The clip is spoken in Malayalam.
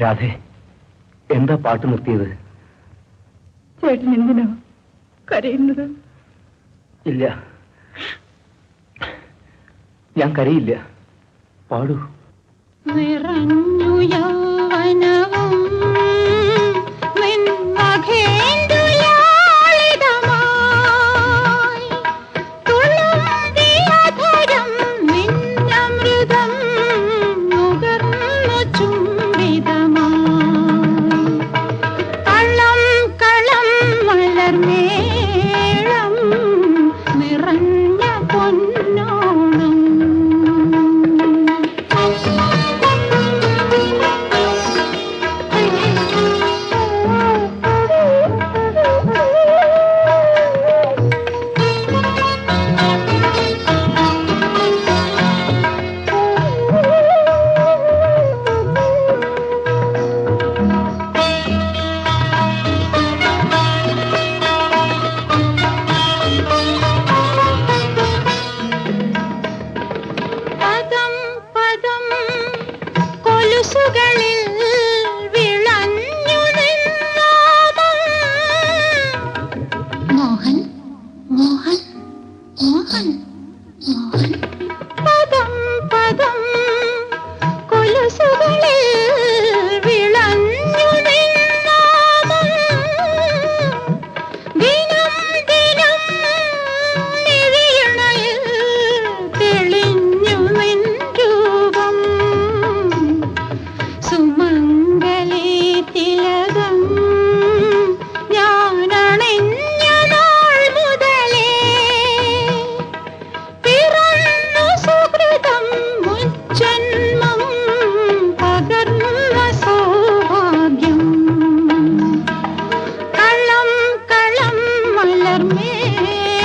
രാധേ എന്താ പാട്ട് നിർത്തിയത്? ചേട്ടൻ എന്തിനാ കരയുന്നത്? ഇല്ല. ഞാൻ കരയില്ല. പാടൂ. നിറഞ്ഞു മോഹൻ മോഹൻ മോഹൻ. है